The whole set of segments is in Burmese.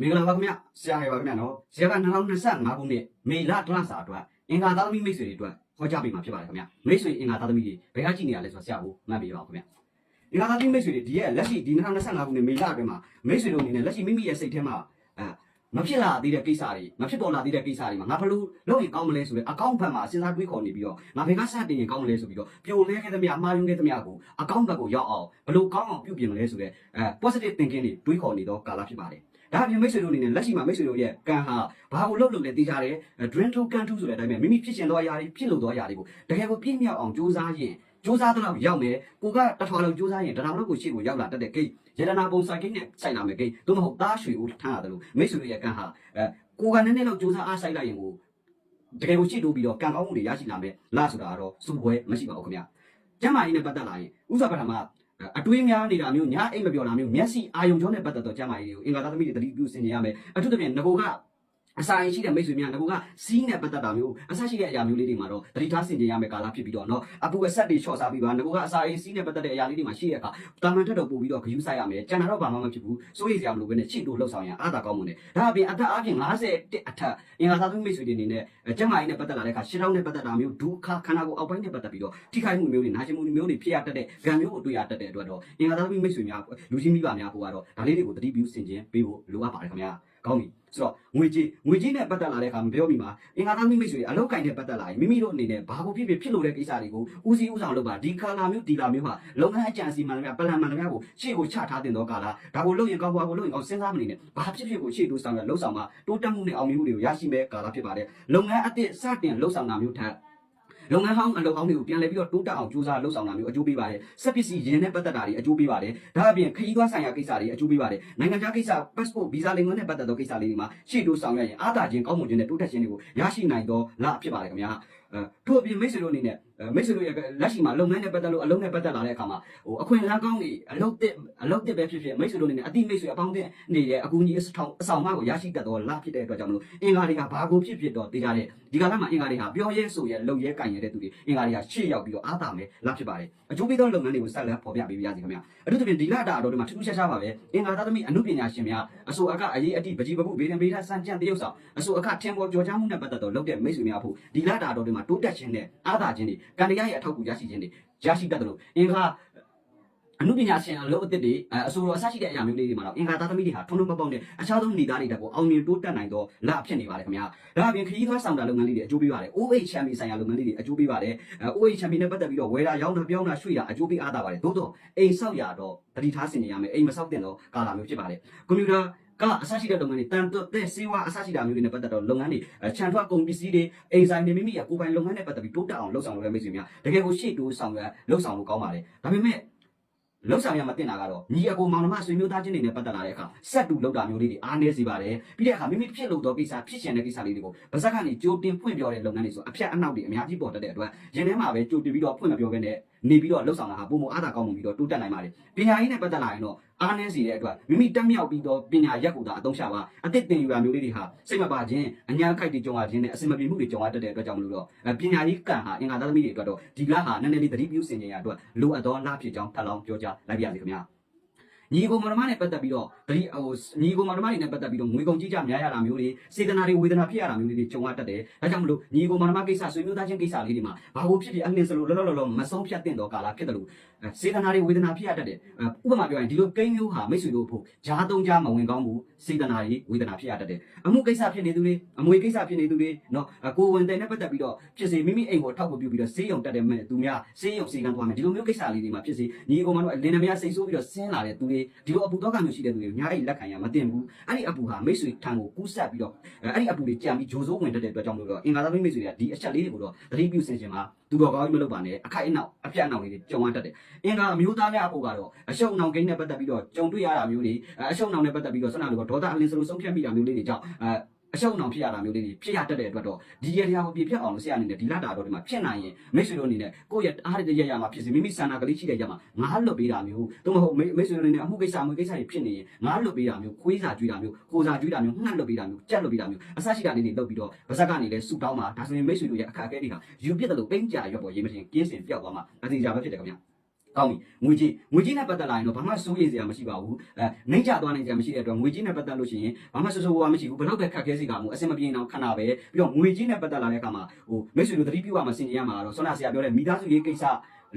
မင်္ဂလာပါခင်ဗျဆရာရပါခင်ဗျနော်ဆရာက2025ခုနှစ်မေလတလစာအတွက်အင်္ဂါသားသမီးမိတ်ဆွေတွေအတွက်ဟောကြားပေးမှာဖြစ်ပါတယ်ခင်ဗျမိတ်ဆွေအင်္ဂါသားသမီးတွေဘယ်ကကြည့်နေရလဲဆိုတော့ဆရာကိုမှတ်ပေးပါဦးခင်ဗျအင်္ဂါသားသမီးမိတ်ဆွေတွေဒီရဲ့လက်ရှိဒီ2025ခုနှစ်မေလအတွင်းမှာမိတ်ဆွေတို့အနေနဲ့လက်ရှိမိမိရဲ့စိတ်ထဲမှာအဲမဖြစ်လာသေးတဲ့ကိစ္စတွေမဖြစ်ပေါ်လာသေးတဲ့ကိစ္စတွေမှာငါဘလို့လုပ်ရင်ကောင်းမလဲဆိုတဲ့အကောင့်ဘက်မှာစဉ်းစားတွေးခေါ်နေပြီးတော့ငါဘယ်ကစတင်ရင်ကောင်းမလဲဆိုပြီးတော့ပြိုလဲခဲ့သမျှမှားယွင်းခဲ့သမျှကိုအကောင့်ဘက်ကိုရောက်အောင်ဘလို့ကောင်းအောင်ပြုပြင်မလဲဆိုတဲ့အဲ positive thinking တွေတွေးခေါ်နေတော့ကာလဖြစ်ပါတယ် ဒါအပြင်မိတ်ဆွေတို့အနေနဲ့လက်ရှိမှာမိတ်ဆွေတို့ရဲ့ကံဟာဘာကိုလုပ်လို့လဲသိကြတယ် dream to can to ဆိုတဲ့အတိုင်းပဲမိမိဖြစ်ရှင်သောအရာတွေဖြစ်လို့သောအရာတွေကိုတကယ်ကိုပြည့်မြောက်အောင်ကြိုးစားရင်ကြိုးစားတော့ရောက်မယ်ကိုကတထွာလုံးကြိုးစားရင်တထောင်လုံးကိုရှေ့ကိုရောက်လာတတ်တဲ့ကိတ်ရတနာပုံစံကိတ်နဲ့ဆိုင်လာမယ်ကိတ်သို့မဟုတ်သားရွှေကိုထမ်းရတယ်လို့မိတ်ဆွေတို့ရဲ့ကံဟာအဲကိုကနည်းနည်းလောက်ကြိုးစားအားဆိုင်လိုက်ရင်ကိုတကယ်ကိုရှေ့တိုးပြီးတော့ကံကောင်းမှုတွေရရှိလာမယ်လားဆိုတာကတော့စူပွဲမရှိပါဘူးခင်ဗျာကျမ်းမာရေးနဲ့ပတ်သက်လာရင်ဥစ္စာပထမ အတွေးများနေတာမျိုးညာအိမ်မပြောတာမျိုးမျက်စိအာယုံကြောနဲ့ပတ်သက်တော့ကျမ်းမာရေးတွေကိုအင်္ဂါသားသမီးတွေတတိပြုဆင်ခြင်ရမယ်အထူးသဖြင့်ငကိုက အစာရင်ရှိတဲ့မိတ်ဆွေများငါကစီးနဲ့ပတ်သက်တာမျိုးအစာရှိတဲ့အရာမျိုးလေးတွေမှာတော့တတိထားဆင်ခြင်ရမယ်ကာလဖြစ်ပြီးတော့နော်အပူအဆက်တွေချော့စားပြီးပါငါကအစာရင်စီးနဲ့ပတ်သက်တဲ့အရာလေးတွေမှာရှိရတာတာမန်ထက်တော့ပို့ပြီးတော့ဂရုစိုက်ရမယ်ကျန်တာတော့ဘာမှမဖြစ်ဘူးစိုးရိမ်စရာမလိုဘဲနဲ့ချစ်တို့လှုပ်ဆောင်ရအားသာကောင်းမှုနဲ့ဒါအပြင်အထက်အပြင်50အထက်အင်္ဂါသာသူမိတ်ဆွေတွေအနေနဲ့ကျန်းမာရေးနဲ့ပတ်သက်လာတဲ့အခါရှင်းတော့နဲ့ပတ်သက်တာမျိုးဒုက္ခခန္ဓာကိုယ်အောက်ပိုင်းနဲ့ပတ်သက်ပြီးတော့ထိခိုက်မှုမျိုးတွေနာကျင်မှုမျိုးတွေဖြစ်ရတတ်တဲ့ဂံမျိုးကိုတွေ့ရတတ်တဲ့အတွက်တော့အင်္ဂါသာသူမိတ်ဆွေများလူချင်းမိဘများကိုကတော့ဒါလေးတွေကိုတတိပြုဆင်ခြင်ပေးဖို့လိုအပ်ပါတယ်ခင်ဗျာ ကောင်းပြီဆိုတော့ငွေကြေးငွေကြေးနဲ့ပတ်သက်လာတဲ့အခါမပြောမိမှာအင်္ဂါသားမိမိတ်ဆွေအလောက်ကိုင်းနဲ့ပတ်သက်လာရင်မိမိတို့အနေနဲ့ဘာကိုဖြစ်ဖြစ်ဖြစ်လို့တဲ့ကိစ္စတွေကိုဦးစီးဦးဆောင်လုပ်ပါဒီကာလာမျိုးဒီလာမျိုးဟာလုပ်ငန်းအကြံစီမှန်တယ်များပလန်မှန်တယ်များကိုရှေ့ကိုချထားတင်တော့ကာလာဒါကိုလုပ်ရင်ကောင်းပါကိုလုပ်ရင်အောင်စဉ်းစားမနေနဲ့ဘာဖြစ်ဖြစ်ကိုရှေ့တိုးဆောင်ရလှုပ်ဆောင်မှာတိုးတက်မှုနဲ့အောင်မြင်မှုတွေကိုရရှိမဲ့ကာလာဖြစ်ပါတယ်လုပ်ငန်းအသစ်စတင်လှုပ်ဆောင်တာမျိုးထက် လုပ်ငန်းဟောင်းအလုပ်ဟောင်းတွေကိုပြန်လည်ပြီးတော့တိုးတက်အောင်ကြိုးစားလှုပ်ဆောင်တာမျိုးအကျိုးပေးပါတယ်။စက်ပစ္စည်းရင်းနဲ့ပတ်သက်တာတွေအကျိုးပေးပါတယ်။ဒါအပြင်ခရီးသွားဆိုင်ရာကိစ္စတွေအကျိုးပေးပါတယ်။နိုင်ငံခြားကိစ္စ passport visa လိမ်ငွေနဲ့ပတ်သက်သောကိစ္စလေးတွေမှာရှေ့တိုးဆောင်ရရင်အားသာခြင်းကောင်းမွန်ခြင်းနဲ့တိုးတက်ခြင်းတွေကိုရရှိနိုင်သောလဖြစ်ပါတယ်ခင်ဗျာ။အဲထို့အပြင်မိတ်ဆွေတို့အနေနဲ့ မိတ်ဆွေတို့ရဲ့လက်ရှိမှာလုပ်ငန်းနဲ့ပတ်သက်လို့အလုံးနဲ့ပတ်သက်လာတဲ့အခါမှာဟိုအခွင့်အလမ်းကောင်းတွေအလုပ်တစ်အလုပ်တစ်ပဲဖြစ်ဖြစ်မိတ်ဆွေတို့အနေနဲ့အတိမိတ်ဆွေအပေါင်းအသင်းနေတဲ့အကူအညီအဆောင်အဆောင်မကိုရရှိတတ်သောလဖြစ်တဲ့အတွက်ကြောင့်မလို့အင်္ဂါတွေကဘာကိုဖြစ်ဖြစ်တော့သိကြတဲ့ဒီကလာမှာအင်္ဂါတွေဟာပြောရဲဆိုရဲလုံရဲကင်ရဲတဲ့သူတွေအင်္ဂါတွေကရှေ့ရောက်ပြီးတော့အားသာမယ်လဖြစ်ပါတယ်အကျိုးပေးသောလုပ်ငန်းတွေကိုဆက်လက်ဖော်ပြပေးပါရစေခင်ဗျာအထူးသဖြင့်ဒီလတာတော်တွေမှာထူးထူးခြားခြားပါပဲအင်္ဂါသားသမီးအမှုပညာရှင်များအဆိုအကအရေးအတိပကြီးပပုဗေဒံဗေဒစံကြံတရုပ်ဆောင်အဆိုအခထင်ပေါ်ကြော်ကြားမှုနဲ့ပတ်သက်တော့လုပ်တဲ့မိတ်ဆွေများဖို့ဒီလတာတော်တွေမှာတိုးတက်ခြင်းနဲ့အားသာခြင်းတွေကံတရားရဲ့အထောက်အကူရရှိခြင်းတွေရရှိတတ်တယ်လို့အင်္ဂါအမှုပညာရှင်အလုပ်အသစ်တွေအဆိုတော်အစရှိတဲ့အရာမျိုးလေးတွေမှာတော့အင်္ဂါသားသမီးတွေဟာထုံထုံပေါက်ပေါက်နဲ့အခြားသောနေသားတွေတက်ကိုအောင်မြင်တိုးတက်နိုင်သောလဖြစ်နေပါတယ်ခင်ဗျာဒါအပြင်ခရီးသွားဆောင်တာလုပ်ငန်းလေးတွေအကျိုးပေးပါတယ် OH champion ဆိုင်ရာလုပ်ငန်းလေးတွေအကျိုးပေးပါတယ် OH champion နဲ့ပတ်သက်ပြီးတော့ဝယ်တာရောင်းတာပြောင်းတာရွှေ့တာအကျိုးပေးအားသာပါတယ်သို့တော့အိမ်ဆောက်ရတော့တတိထားဆင်နေရမယ်အိမ်မဆောက်တဲ့တော့ကာလာမျိုးဖြစ်ပါတယ်ကွန်ပျူတာ ကအစရှိတဲ့လုပ်ငန်းတွေတန်တော့တဲ့စေဝါအစရှိတာမျိုးတွေနဲ့ပတ်သက်တော့လုပ်ငန်းတွေခြံထွက်ကုန်ပစ္စည်းတွေအိမ်ဆိုင်တွေမိမိရဲ့ကိုယ်ပိုင်လုပ်ငန်းနဲ့ပတ်သက်ပြီးတိုးတက်အောင်လှုပ်ဆောင်လုပ်ရမယ့်မိတ်ဆွေများတကယ်ကိုရှေ့တိုးဆောင်ရလှုပ်ဆောင်လို့ကောင်းပါတယ်ဒါပေမဲ့လှုပ်ဆောင်ရမတင်တာကတော့ညီအကိုမောင်နှမဆွေမျိုးသားချင်းတွေနဲ့ပတ်သက်လာတဲ့အခါဆက်တူလောက်တာမျိုးလေးတွေအားနည်းစေပါတယ်ပြီးတဲ့အခါမိမိဖြစ်လို့တော့ကိစ္စဖြစ်ရှင်တဲ့ကိစ္စလေးတွေကိုဗဇက်ကနေကြိုတင်ဖွင့်ပြောတဲ့လုပ်ငန်းတွေဆိုအဖြတ်အနောက်တွေအများကြီးပေါ်တတ်တဲ့အတွက်ရင်ထဲမှာပဲကြိုတင်ပြီးတော့ဖွင့်မပြောဘဲနဲ့ နေပြီးတော့လှုပ်ဆောင်တာဟာပုံမအားသာကောင်းမှုပြီးတော့တိုးတက်နိုင်ပါတယ်ပညာရေးနဲ့ပတ်သက်လာရင်တော့အားနည်းစေတဲ့အတွက်မိမိတက်မြောက်ပြီးတော့ပညာရက်ကိုသာအသုံးချပါအသစ်တင်ယူရမျိုးလေးတွေဟာစိတ်မပါခြင်းအညာခိုက်တွေကြုံရခြင်းနဲ့အစင်မပြေမှုတွေကြုံရတတ်တဲ့အတွက်ကြောင့်မလို့တော့ပညာရေးကံဟာအင်္ဂါသားသမီးတွေအတွက်တော့ဒီလဟာနည်းနည်းလေးသတိပြုစင်ကြရအတွက်လိုအပ်သောလဖြစ်ကြောင်းထပ်လောင်းပြောကြားလိုက်ပါရစေခင်ဗျာ ညီကိုမောင်နှမနဲ့ပတ်သက်ပြီးတော့တတိဟိုညီကိုမောင်နှမတွေနဲ့ပတ်သက်ပြီးတော့ငွေကုန်ကြီးကြများရတာမျိုးတွေစေတနာတွေဝေဒနာဖြစ်ရတာမျိုးတွေကြုံရတတ်တယ်ဒါကြောင့်မလို့ညီကိုမောင်နှမကိစ္စဆွေမျိုးသားချင်းကိစ္စလေးတွေမှာဘာလို့ဖြစ်ဖြစ်အနှင်းစလို့လောလောလောလောမဆုံးဖြတ်တဲ့တော့ကာလဖြစ်တယ်လို့စေတနာတွေဝေဒနာဖြစ်ရတတ်တယ်ဥပမာပြောရင်ဒီလိုကိန်းမျိုးဟာမိတ်ဆွေတို့ဖို့ဂျားသုံးကြားမဝင်ကောင်းဘူးစေတနာတွေဝေဒနာဖြစ်ရတတ်တယ်အမှုကိစ္စဖြစ်နေသူတွေအမွေကိစ္စဖြစ်နေသူတွေနော်ကိုဝင်တဲ့နဲ့ပတ်သက်ပြီးတော့ဖြစ်စေမိမိအိမ်ကိုအထောက်အကူပြုပြီးတော့ဆေးရုံတက်တယ်မဲ့သူများဆေးရုံစီကံသွားမယ်ဒီလိုမျိုးကိစ္စလေးတွေမှာဖြစ်စေညီကိုမောင်တို့လင်းနှမစိတ်ဆိုးပြီးတော့ဆင်းလာတဲ့သူတွေဒီလိုအပူတော့ကမျိုးရှိတဲ့သူတွေအများကြီးလက်ခံရမတင်ဘူးအဲ့ဒီအပူဟာမိတ်ဆွေထံကိုကူးဆက်ပြီးတော့အဲ့ဒီအပူတွေကြံပြီးဂျိုးစိုးဝင်တတ်တဲ့အတွက်ကြောင့်မလို့တော့အင်္ဂါသားမိတ်ဆွေတွေကဒီအချက်လေးတွေကိုတော့သတိပြုစင်စင်မှာသူတော်ကောင်းကြီးမလုပ်ပါနဲ့အခိုက်အနောက်အပြတ်အနောက်လေးတွေကြုံရတတ်တယ်အင်္ဂါအမျိုးသားများအဖို့ကတော့အရှုံအောင်ကိန်းနဲ့ပတ်သက်ပြီးတော့ကြုံတွေ့ရတာမျိုးတွေအရှုံအောင်နဲ့ပတ်သက်ပြီးတော့ဆန္ဒလိုဒေါသအလင်းစလို့ဆုံးဖြတ်မိတာမျိုးလေးတွေကြောင့်အဲ အရှုံအောင်ဖြစ်ရတာမျိုးလေးတွေဖြစ်ရတတ်တဲ့အတွက်တော့ဒီရတရားကိုပြပြအောင်လို့ဆရာအနေနဲ့ဒီလတာတော့ဒီမှာဖြစ်နိုင်ရင်မိတ်ဆွေတို့အနေနဲ့ကိုယ့်ရဲ့အားရတဲ့ရရမှာဖြစ်စီမိမိဆန္ဒကလေးရှိတဲ့ရမှာငါလွတ်ပေးတာမျိုးသို့မဟုတ်မိတ်ဆွေတို့အနေနဲ့အမှုကိစ္စအမှုကိစ္စတွေဖြစ်နေရင်ငါလွတ်ပေးတာမျိုးခွေးစာကျွေးတာမျိုးကိုစာကျွေးတာမျိုးငှက်လွတ်ပေးတာမျိုးကြက်လွတ်ပေးတာမျိုးအစရှိတာလေးတွေလုပ်ပြီးတော့ဗဇက်ကနေလဲဆူတောင်းမှာဒါဆိုရင်မိတ်ဆွေတို့ရဲ့အခက်အခဲတွေဟာယူပြစ်တယ်လို့ပိန်းကြရွက်ပေါ်ရေးမတင်ကင်းစင်ပြောက်သွားမှာအတိအကျပဲဖြစ်တယ်ခင်ဗျ ကောင်းပြီငွေကြီးငွေကြီးနဲ့ပတ်သက်လာရင်တော့ဘာမှစိုးရိမ်စရာမရှိပါဘူးအဲနှိမ့်ချသွားနိုင်စရာမရှိတဲ့အတွက်ငွေကြီးနဲ့ပတ်သက်လို့ရှိရင်ဘာမှစိုးစိုးဝါးမရှိဘူးဘယ်တော့ပဲခက်ခဲစီကမှုအဆင်မပြေအောင်ခဏပဲပြီးတော့ငွေကြီးနဲ့ပတ်သက်လာတဲ့အခါမှာဟိုမိတ်ဆွေတို့သတိပြုရမှာစင်ကြရမှာတော့ဆွမ်းနာဆရာပြောတဲ့မိသားစုရေးကိစ္စ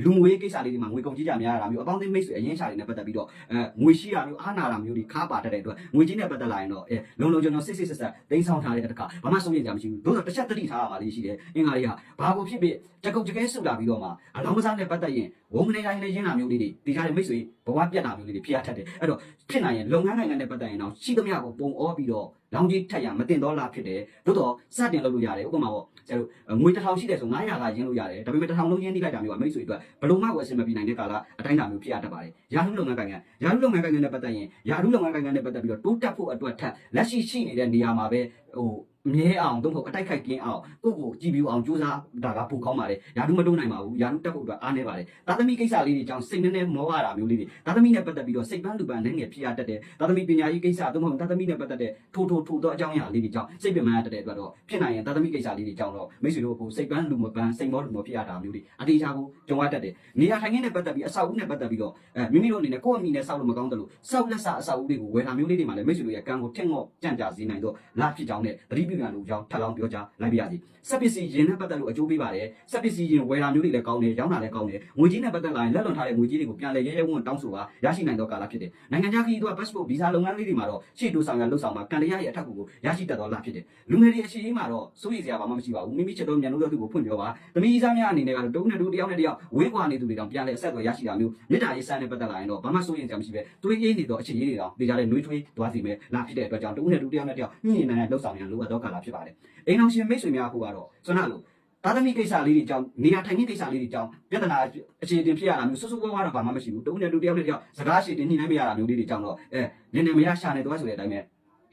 လူငွေကိစ္စလေးတွေမှာငွေကုန်ကြီးကြများတာမျိုးအပေါင်းအသင်းမိတ်ဆွေအရင်ရှာတွေနဲ့ပတ်သက်ပြီးတော့အဲငွေရှိတာမျိုးအားနာတာမျိုးတွေခါပါတတ်တဲ့အတွက်ငွေကြီးနဲ့ပတ်သက်လာရင်တော့အဲလုံလုံကျွန်တော်စစ်စစ်ဆက်ဆက်တိန်းဆောင်ထားတဲ့တခါဘာမှစိုးရိမ်စရာမရှိဘူးသို့တော့တစ်ချက်သတိထားရပါလိမ့်ရှိတယ်အင်္ဂါလေးကဘာကိုဖြစ်ဖြစ်တကုတ်တကဲဆုတ်လာပြီးတော့မှအလောင်းကစားနဲ့ပတ်သက်ရင်ဝုံမနေတိုင်းနေရင်းတာမျိုးလေးတွေဒီကြားတဲ့မိတ်ဆွေဘဝပြတ်တာမျိုးလေးတွေဖြစ်ရတတ်တယ်အဲ့တော့ဖြစ်နိုင်ရင်လုပ်ငန်းနိုင်ငံနဲ့ပတ်သက်ရင်တော့ရှိသမျှကိုပုံအောပြီးတော့လောင်ကြီးထက်ရမတင်တော့လားဖြစ်တယ်သို့တော့စတင်လုပ်လို့ရတယ်ဥပမာပေါ့ကျတော့ငွေတစ်ထောင်ရှိတယ်ဆို900ကရင်းလို့ရတယ်ဒါပေမဲ့တစ်ထောင်လုံးရင်းနှိလိုက်တာမျိုးကမိတ်ဆွေအတွက်ဘယ်လိုမှကိုအဆင်မပြေနိုင်တဲ့ကာလအတိုင်းတာမျိုးဖြစ်ရတတ်ပါတယ်ယာထုလုပ်ငန်းကိုင်ငံယာထုလုပ်ငန်းကိုင်ငံနဲ့ပတ်သက်ရင်ယာထုလုပ်ငန်းကိုင်ငံနဲ့ပတ်သက်ပြီးတော့တိုးတက်ဖို့အတွက်ထက်လက်ရှိရှိနေတဲ့နေရာမှာပဲဟို မြဲအောင်တော့အတိုက်ခိုက်ကင်းအောင်ကိုယ့်ကိုကြည်ပြူအောင်ကြိုးစားတာကပိုကောင်းပါတယ်ယာထုမတိုးနိုင်ပါဘူးယာထုတက်ဖို့အတွက်အားနေပါတယ်သာသမီကိစ္စလေးတွေကြောင့်စိတ်နဲ့နဲ့မောရတာမျိုးလေးတွေသာသမီနဲ့ပတ်သက်ပြီးတော့စိတ်ပန်းလူပန်းနဲ့ငယ်ဖြစ်ရတတ်တယ်သာသမီပညာရေးကိစ္စသို့မဟုတ်သာသမီနဲ့ပတ်သက်တဲ့ထိုးထိုးထိုးသောအကြောင်းအရာလေးတွေကြောင့်စိတ်ပင်ပန်းရတတ်တဲ့အတွက်တော့ဖြစ်နိုင်ရင်သာသမီကိစ္စလေးတွေကြောင့်တော့မိတ်ဆွေတို့ဟိုစိတ်ပန်းလူမပန်းစိတ်မောလူမောဖြစ်ရတာမျိုးတွေအတေးချကိုကြုံရတတ်တယ်နေရာထိုင်ခင်းနဲ့ပတ်သက်ပြီးအဆောက်အဦနဲ့ပတ်သက်ပြီးတော့အဲမိမိတို့အနေနဲ့ကိုယ့်အမိနဲ့စောက်လို့မကောင်းတယ်လို့စောက်လက်စအဆောက်အဦတွေကိုဝယ်တာမျိုးလေးတွေမှာလည်းမိတ်ဆွေတို့ရဲ့ကံကိုထက်ငေါ့ကြံ့ကြာစေနိုင်တော့လာဖြစ်ကြောင်းနဲ့သတိပြုရလို့ကြောင်းထပ်လောင်းပြောကြားလိုက်ပါရစေစက်ပစ္စည်းရင်နဲ့ပတ်သက်လို့အကျိုးပေးပါတယ်စက်ပစ္စည်းရင်ဝယ်တာမျိုးတွေလည်းကောင်းတယ်ရောင်းတာလည်းကောင်းတယ်ငွေကြီးနဲ့ပတ်သက်လာရင်လက်လွန်ထားတဲ့ငွေကြီးတွေကိုပြန်လည်ရဲရဲဝံ့တောင်းဆိုပါရရှိနိုင်သောကာလဖြစ်တယ်နိုင်ငံခြားခရီးသွား passport visa လုပ်ငန်းလေးတွေမှာတော့ရှေ့တိုးဆောင်ရလှုပ်ဆောင်မှာကန်တရားရဲ့အထက်ကိုရရှိတတ်သောလာဖြစ်တယ်လူငယ်တွေအရှိကြီးမှာတော့စိုးရိမ်စရာဘာမှမရှိပါဘူးမိမိချက်တော်မြန်လို့တော့သူ့ကိုဖွင့်ပြောပါသမီးစားများအနေနဲ့ကတော့တုံးနဲ့တူတယောက်နဲ့တယောက်ဝေးကွာနေသူတွေတောင်ပြန်လဲအဆက်အသွယ်ရရှိတာမျိုးမေတ္တာရေးစမ်းနဲ့ပတ်သက်လာရင်တော့ဘာမှစိုးရိမ်စရာမရှိပဲတွေးအေးနေတော့အချိန်ကြီးတွေတောင်ဒေကြတဲ့နှွေးထွေးသွားစီမယ်လာဖြစ်တဲ့အတွက်ကြောင့်တုံးနဲ့တူတယောက်နဲ့တယောက်ညှိနေနိုင်တဲ့လှုပ်ဆောင်ရန်လိုအပ်သောကာလဖြစ်ပါတယ်အိမ်အောင်ရှင်မိတ်ဆွေများခုကတော့ဆွမ်းနာလို့သာသမီကိစ္စလေးတွေကြောင့်နေရာထိုင်ခင်းကိစ္စလေးတွေကြောင့်ပြဿနာအခြေတင်ဖြစ်ရတာမျိုးဆွဆွဝဲဝါတော့ဘာမှမရှိဘူးတုံးနဲ့တူတယောက်နဲ့တယောက်စကားရှိတင်ညှိနှိုင်းမရတာမျိုးလေးတွေကြောင့်တော့အဲနည်းနည်းမရရှာနေတော့ဆိုတဲ့အတိုင်းပဲ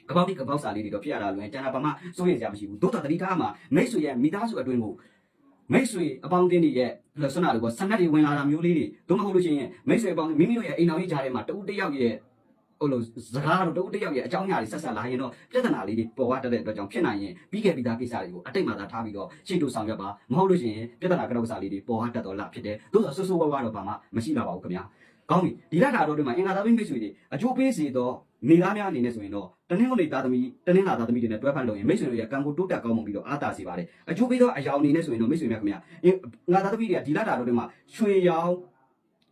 ကပောက်တိကပောက်စာလေးတွေတော့ဖြစ်ရတာလွယ်ကျန်တာဘာမှစိုးရိမ်စရာမရှိဘူးတို့တော်တတိထားမှာမိတ်ဆွေရဲ့မိသားစုအတွင်းကိုမိတ်ဆွေအပေါင်းအသင်းတွေရဲ့ဆွမ်းနာတွေကဆန္ဒတွေဝင်လာတာမျိုးလေးတွေတို့မဟုတ်လို့ရှိရင်မိတ်ဆွေအပေါင်းမိမိတို့ရဲ့အိမ်တော်ကြီးကြားထဲမှာတူတယောက်ရဲ့ ဟိုလိုစကားတော့တူတယောက်ရဲ့အကြောင်းအရာတွေဆက်ဆက်လာရင်တော့ပြဿနာလေးတွေပေါ်သွားတတ်တဲ့အတွက်ကြောင့်ဖြစ်နိုင်ရင်ပြီးခဲ့ပြီးသားကိစ္စတွေကိုအတိတ်မှသာထားပြီးတော့ရှေ့တို့ဆောင်ရွက်ပါမဟုတ်လို့ရှိရင်ပြဿနာကတော့စားလေးတွေပေါ်သွားတတ်တော့လားဖြစ်တယ်တို့ဆိုဆူဆူဝါးဝါတော့ဘာမှမရှိတော့ပါဘူးခင်ဗျာကောင်းပြီဒီလက်တာတော့ဒီမှာအင်္ဂါသားမိတ်ဆွေတွေအကျိုးပေးစေတော့နေသားများအနေနဲ့ဆိုရင်တော့တနင်္ဂနွေသားသမီးတနင်္လာသားသမီးတွေနဲ့တွဲဖက်လို့ရင်မိတ်ဆွေတို့ရဲ့ကံကိုတိုးတက်ကောင်းမွန်ပြီးတော့အားတာစေပါတယ်အကျိုးပေးသောအယောင်အနေနဲ့ဆိုရင်တော့မိတ်ဆွေများခင်ဗျာငါသားသမီးတွေကဒီလက်တာတော့ဒီမှာရွှေရောင်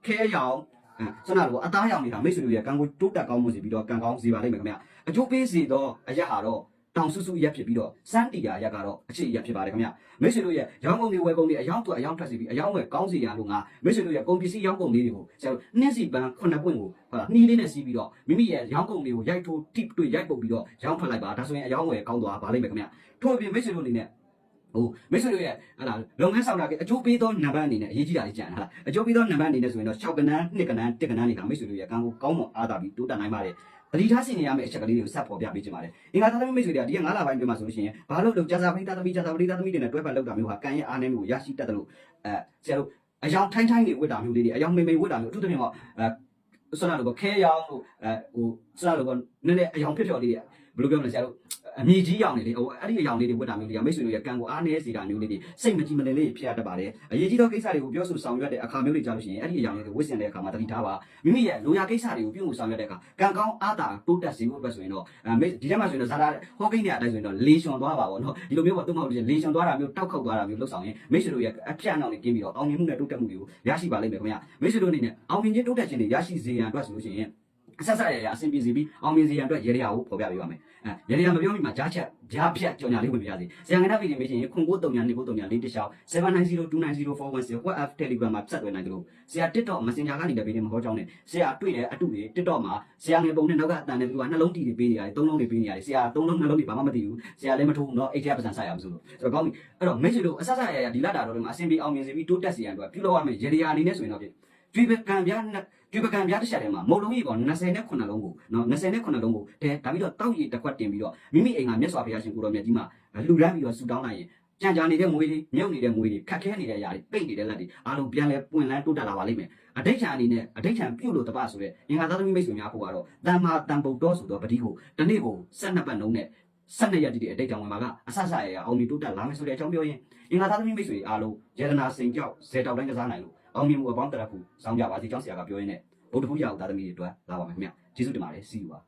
ခဲရောင် အဲစနာတော့အသားရောင်နေတာမိတ်ဆွေတို့ရဲ့ကံကိုတိုးတက်ကောင်းမွန်စေပြီးတော့ကံကောင်းစေပါလိမ့်မယ်ခင်ဗျာအကျိုးပေးစေသောအရက်ဟာတော့တောင်ဆူဆူရက်ဖြစ်ပြီးတော့စန်းတီယာရက်ကတော့အခြေရက်ဖြစ်ပါတယ်ခင်ဗျာမိတ်ဆွေတို့ရဲ့ရောင်းကုန်တွေဝယ်ကုန်တွေအယောင်သူအယောင်ထွက်စီပြီးအယောင်ဝယ်ကောင်းစီရလို့ငါမိတ်ဆွေတို့ရဲ့ကုန်ပစ္စည်းရောင်းကုန်လေးတွေကိုဆရာတို့နှင်းစီပန်းခုနှစ်ပွင့်ကိုဟုတ်လားနှီးလေးနဲ့စီးပြီးတော့မိမိရဲ့ရောင်းကုန်တွေကိုရိုက်ထိုးတိတွေ့ရိုက်ပုတ်ပြီးတော့ရောင်းထွက်လိုက်ပါဒါဆိုရင်အယောင်ဝယ်ကောင်းသွားပါလိမ့်မယ်ခင်ဗျာထို့အပြင်မိတ်ဆွေတို့အနေနဲ့ ဟိုမိတ်ဆွေတို့ရဲ့ဟာလာလုပ်ငန်းဆောင်တာကအကျိုးပေးသောနံပါတ်အနေနဲ့အရေးကြီးတာလေးကြံဟာလားအကျိုးပေးသောနံပါတ်အနေနဲ့ဆိုရင်တော့6ကနန်း2ကနန်း1ကနန်းတွေကမိတ်ဆွေတို့ရဲ့ကံကိုကောင်းမွန်အားသာပြီးတိုးတက်နိုင်ပါတယ်တတိထားစီနေရမယ့်အချက်ကလေးတွေကိုဆက်ပေါ်ပြပေးချင်ပါတယ်။အင်္ဂါသားသမီးမိတ်ဆွေတွေကဒီက9လပိုင်းအတွင်းမှာဆိုလို့ရှိရင်ဘာလို့လို့ကြာစာပိသားသမီးကြာစာပိသားသမီးတွေနဲ့တွဲဖက်လောက်တာမျိုးဟာကံရဲ့အားနည်းမှုကိုရရှိတတ်တယ်လို့အဲဆရာတို့အယောင်ထိုင်းထိုင်းတွေဝတ်တာမျိုးလေးတွေအယောင်မိမိဝတ်တာမျိုးအထူးသဖြင့်တော့အဲဆွမ်းနာလို့ခဲရောင်လို့အဲဟိုဆွမ်းနာလို့နည်းနည်းအယောင်ဖြစ်ဖြော်လေးတွေဘယ်လိုပြောမလဲဆရာတို့ အမြည်ကြီးရောင်နေလေဟိုအဲ့ဒီအယောင်လေးတွေဝတ်တာမျိုးတွေကမိတ်ဆွေတို့ရဲ့ကံကိုအားနည်းစေတာမျိုးလေးတွေစိတ်မကြည်မလင်လေးဖြစ်ရတတ်ပါတယ်အရေးကြီးသောကိစ္စတွေကိုပြောဆိုဆောင်ရွက်တဲ့အခါမျိုးတွေကြားလို့ရှိရင်အဲ့ဒီအယောင်လေးတွေဝတ်ဆင်တဲ့အခါမှာတတိထားပါမိမိရဲ့လိုရာကိစ္စတွေကိုပြုမှုဆောင်ရွက်တဲ့အခါကံကောင်းအားသာတိုးတက်စေဖို့အတွက်ဆိုရင်တော့အဲမိတ်ဒီထဲမှာဆိုရင်တော့ဇာတာဟောကိန်းတွေအတိုင်းဆိုရင်တော့လေရှွန်သွားပါဘောနော်ဒီလိုမျိုးပေါ့သူ့မဟုတ်လို့လေရှွန်သွားတာမျိုးတောက်ခောက်သွားတာမျိုးလုပ်ဆောင်ရင်မိတ်ဆွေတို့ရဲ့အပြတ်အနောက်တွေကင်းပြီးတော့အောင်မြင်မှုနဲ့တိုးတက်မှုတွေကိုရရှိပါလိမ့်မယ်ခင်ဗျာမိတ်ဆွေတို့အနေနဲ့အောင်မြင်ခြင်းတိုးတက်ခြင်းတွေရရှိစေရန်အတွက်ဆိုလို့ရှိရင် အဆက်ဆက်ရရအဆင်ပြေစေပြီးအောင်မြင်စေရန်အတွက်ရေရရကိုဖော်ပြပေးပါမယ်။ရေရရမပြောမိမှာကြားချက်ကြားဖြတ်ကြော်ညာလေးဝင်ပြရစေ။ဇယံကဏ္ဍဗီဒီယိုမေးချင်ရင်09392939လေးတစ်ချောင်း790290410 WhatsApp Telegram မှာဆက်သွယ်နိုင်တယ်လို့ဆရာ TikTok Messenger ကနေလည်းပေးနေမှာဟောကြောင်းနဲ့ဆရာတွေ့တဲ့အတုတွေ TikTok မှာဆရာငယ်ပုံနဲ့နောက်ကအတန်နဲ့သူကနှလုံးတီတွေပေးနေရတယ်၊သုံးလုံးတွေပေးနေရတယ်။ဆရာသုံးလုံးနှလုံးတွေဘာမှမသိဘူး။ဆရာလည်းမထိုးဘူးနော်။အိတ်ချက်ပစံဆိုင်ရအောင်ဆိုလို့။ဆိုတော့ကောင်းပြီ။အဲ့တော့ message လို့အဆက်ဆက်ရရဒီလာတာတော့ဒီမှာအဆင်ပြေအောင်မြင်စေပြီးတိုးတက်စေရန်အတွက်ပြုလုပ်ရမယ်ရေရရအနေနဲ့ဆိုရင်တော့ ဖြစ်ကျွေးပကံပြားကျွေးပကံပြားတစ်ချက်ထဲမှာမုတ်လုံးကြီးပေါ်20နဲ့9လုံးကိုနော်20နဲ့9လုံးကိုတဲဒါပြီးတော့တောက်ရည်တစ်ခွက်တင်ပြီးတော့မိမိအိမ်ကမြတ်စွာဘုရားရှင်ကိုတော်မြတ်ကြီးမှာလှူဒန်းပြီးတော့ဆူတောင်းလိုက်ရင်ကြံကြာနေတဲ့ငွေတွေမြုပ်နေတဲ့ငွေတွေခက်ခဲနေတဲ့အရာတွေပိတ်နေတဲ့လက်တွေအားလုံးပြန်လဲပွင့်လန်းတိုးတက်လာပါလိမ့်မယ်အဋိဋ္ဌာန်အနေနဲ့အဋိဋ္ဌာန်ပြုတ်လို့တပဆိုတဲ့အင်္ဂါသားသမီးမိတ်ဆွေများဖို့ကတော့တမ္မာတန်ပုတ်တော်ဆိုတော့ပတိကိုတနေ့ကို12ပတ်လုံးနဲ့12ရက်တည်းအဋိဋ္ဌာန်ဝင်မှာကအဆဆရရအောင်ဒီတိုးတက်လာမယ်ဆိုတဲ့အကြောင်းပြောရင်အင်္ဂါသားသမီးမိတ်ဆွေအားလုံးယေဒနာစိန်ကြောက်ဇေတောက်တိုင်းကစားနိုင်လို့ အောင်မြင်မှုအပေါင်းတရဖို့စောင်းကြပါစေကျောင်းဆရာကပြောရင်းနဲ့ဗုဒ္ဓဘုရားဦးသားသမီးတွေအတွက်လာပါမယ်ခင်ဗျကျေးဇူးတင်ပါတယ်စီးယူပါ